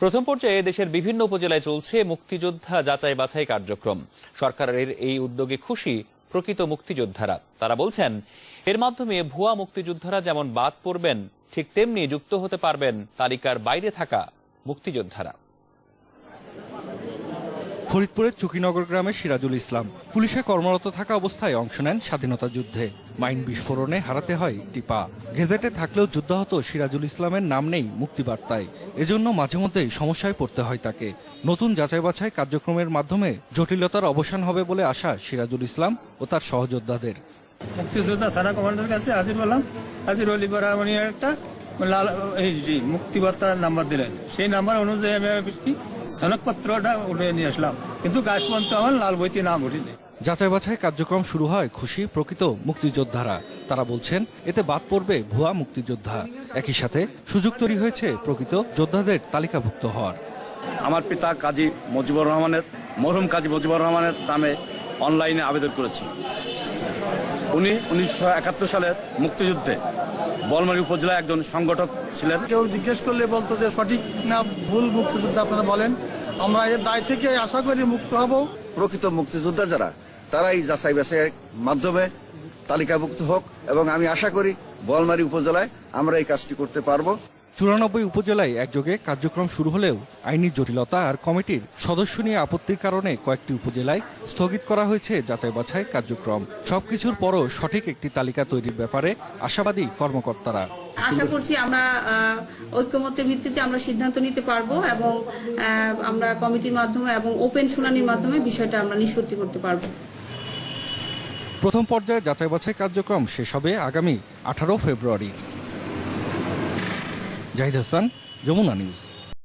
প্রথম পর্যায়ে দেশের বিভিন্ন উপজেলায় চলছে মুক্তিযোদ্ধা যাচাই বাছাই কার্যক্রম। সরকারের এই উদ্যোগে খুশি প্রকৃত মুক্তিযোদ্ধারা। তারা বলছেন, এর মাধ্যমে ভুয়া মুক্তিযোদ্ধারা যেমন বাদ পড়বেন, ঠিক তেমনি যুক্ত হতে পারবেন তালিকার বাইরে থাকা মুক্তিযোদ্ধারা। ফরিদপুরের চুকিনগর গ্রামের সিরাজুল ইসলাম। পুলিশে কর্মরত থাকা অবস্থায় অংশ নেন স্বাধীনতা যুদ্ধে। মাইন বিস্ফোরণে হারাতে হয় টিপা। গেজেটে থাকলেও যুদ্ধাহত সিরাজুল ইসলামের নাম নেই মুক্তিবার্তায়। এজন্য মাঝে মধ্যেই সমস্যায় পড়তে হয় তাকে। নতুন যাচাই বাছাই কার্যক্রমের মাধ্যমে জটিলতার অবসান হবে বলে আশা সিরাজুল ইসলাম ও তার সহযোদ্ধাদের। মুক্তিযোদ্ধা থানা কমান্ডার কাছে হাজির হলাম। হাজির হলি পরে একটা মুক্তিবার্তার নাম্বার দিলেন। সেই নাম্বার অনুযায়ী আমি সনদপত্রটা উঠে নিয়ে আসলাম। কিন্তু গাছ পর্যন্ত আমার লাল বইতে নাম উঠিনি যাচাই বাছাই কার্যক্রম শুরু হয় খুশি প্রকৃত মুক্তিযোদ্ধারা। তারা বলছেন এতে বাদ পড়বে ভুয়া মুক্তিযোদ্ধা। একই সাথে সুযোগ তৈরি হয়েছে প্রকৃত যোদ্ধাদের তালিকাভুক্ত হওয়ার। আমার পিতা কাজী মুজিবুর রহমানের মরহুম কাজী মুজিবুর রহমানের নামে অনলাইনে আবেদন করেছি উনি উনিশশো একাত্তর সালের মুক্তিযুদ্ধে বলমারি উপজেলায় একজন সংগঠক ছিলেন। কেউ জিজ্ঞেস করলে বলতো যে সঠিক না ভুল মুক্তিযুদ্ধ আপনারা বলেন। আমরা এর দায় থেকে আশা করি মুক্ত হব। প্রকৃত মুক্তিযোদ্ধা যারা তারাই যাচাই বাছাইয়ের মাধ্যমে তালিকাভুক্ত হোক এবং আমি আশা করি বলমারি উপজেলায় আমরা এই কাজটি করতে পারব। চুরানব্বই উপজেলায় একযোগে কার্যক্রম শুরু হলেও আইনি জটিলতা আর কমিটির সদস্য নিয়ে আপত্তির কারণে কয়েকটি উপজেলায় স্থগিত করা হয়েছে যাচাই বাছাই কার্যক্রম। সবকিছুর পরও সঠিক একটি তালিকা তৈরির ব্যাপারে আশাবাদী কর্মকর্তারা। আশা করছি আমরা আহ, ঐক্যমত্যের ভিত্তিতে আমরা সিদ্ধান্ত নিতে পারব এবং আমরা কমিটির মাধ্যমে এবং ওপেন শুনানির মাধ্যমে বিষয়টা আমরা নিষ্পত্তি করতে পারব। প্রথম পর্যায়ে যাচাই বাছাই কার্যক্রম শেষ হবে আগামী আঠারো ফেব্রুয়ারি। জাহিদ হাসান যমুনা নিউজ।